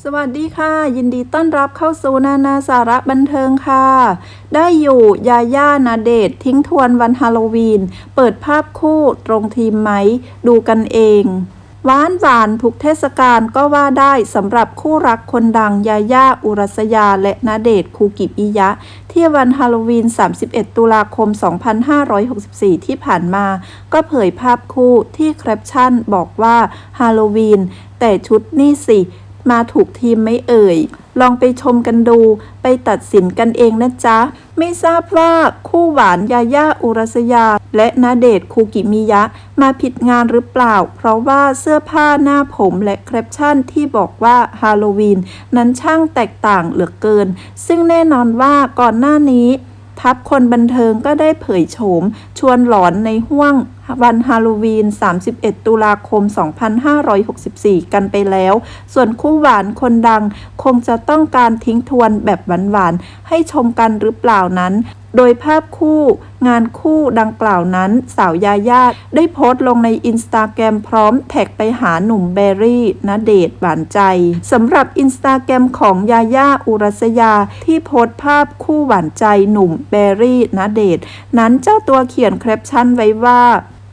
สวัสดีค่ะ ยินดีต้อนรับเข้าสู่นานาสาระบันเทิงค่ะ ได้อยู่ยาย่านาเดททิ้งทวนวันฮาโลวีน เปิดภาพคู่ตรงทีมไหม ดูกันเองหวานหวานทุกเทศกาลก็ว่าได้สำหรับคู่รักคนดังยาย่าอุรัสยาและนาเดทคูกิปิยะ ที่วันฮาโลวีน 31 ตุลาคม 2564 ที่ผ่านมา ก็เผยภาพคู่ที่แคปชั่นบอกว่าฮาโลวีนแต่ชุดนี่สิ มาถูกทีมไม่เอ่ย ลองไปชมกันดู ไปตัดสินกันเองนะจ๊ะ ไม่ทราบว่าคู่หวานยาย่าอุรัสยา และนาเดชคูกิมิยะ มาผิดงานหรือเปล่า เพราะว่าเสื้อผ้าหน้าผมและแคปชั่นที่บอกว่าฮาโลวีนนั้นช่างแตกต่างเหลือเกิน ซึ่งแน่นอนว่าก่อนหน้านี้ ทัพคนบันเทิงก็ได้เผยโฉม ชวนหลอนในห่วงวันฮาโลวีน 31 ตุลาคม 2564 กันไปแล้ว ส่วนคู่หวานคนดังคงจะต้องการทิ้งทวนแบบหวานๆ ให้ชมกันหรือเปล่านั้น โดยภาพคู่งานคู่ดังกล่าวนั้น สาวยาย่าได้โพสต์ลงในอินสตาแกรมพร้อมแท็กไปหาหนุ่มเบอรี่ณเดชน์หวานใจสำหรับอินสตาแกรมของยาย่าอุรัสยาที่โพสต์ภาพคู่หวานใจหนุ่มเบอรี่ณเดชน์นั้นเจ้าตัวเขียนแคปชั่นไว้ว่า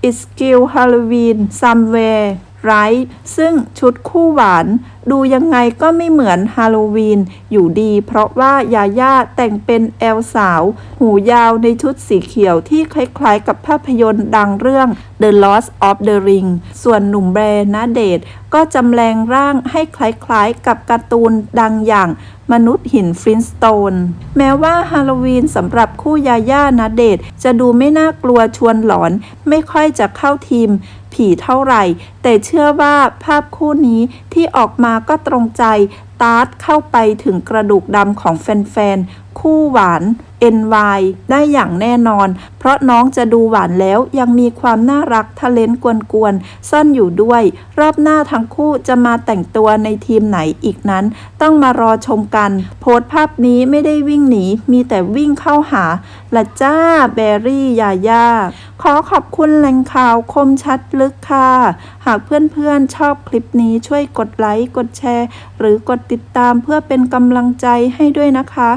It's still Halloween somewhere right ซึ่งชุดคู่หวานดูยังไงก็ไม่เหมือนฮาโลวีนอยู่ดี เพราะว่ายาย่าแต่งเป็นแอลสาว หูยาวในชุดสีเขียวที่คล้ายๆกับภาพยนตร์ดังเรื่อง The Lost of the Ring ส่วนหนุ่มแบรนาเดชก็จำแรงร่างให้คล้ายๆกับการ์ตูนดังอย่างมนุษย์หินฟรินสโตน แม้ว่าฮาโลวีนสำหรับคู่ยาย่านาเดชจะดูไม่น่ากลัวชวนหลอน ไม่ค่อยจะเข้าทีมผีเท่าไหร่ แต่เชื่อว่าภาพคู่นี้ที่ออกมาก็ตรงใจ ตาร์ทเข้าไปถึงกระดูกดำของแฟนๆ คู่หวาน NY ได้อย่างแน่นอน เพราะน้องจะดูหวานแล้วยังมีความน่ารักทะเลนกวนๆ ซ่อนอยู่ด้วย รอบหน้าทั้งคู่จะมาแต่งตัวในทีมไหนอีกนั้น ต้องมารอชมกัน โพสภาพนี้ไม่ได้วิ่งหนี มีแต่วิ่งเข้าหาละจ้าแบรี่ยาย่า ขอขอบคุณแหล่งข่าวคมชัดลึกค่ะ หากเพื่อนๆชอบคลิปนี้ช่วยกดไลค์ กดแชร์ หรือกดติดตามเพื่อเป็นกำลังใจให้ด้วยนะคะ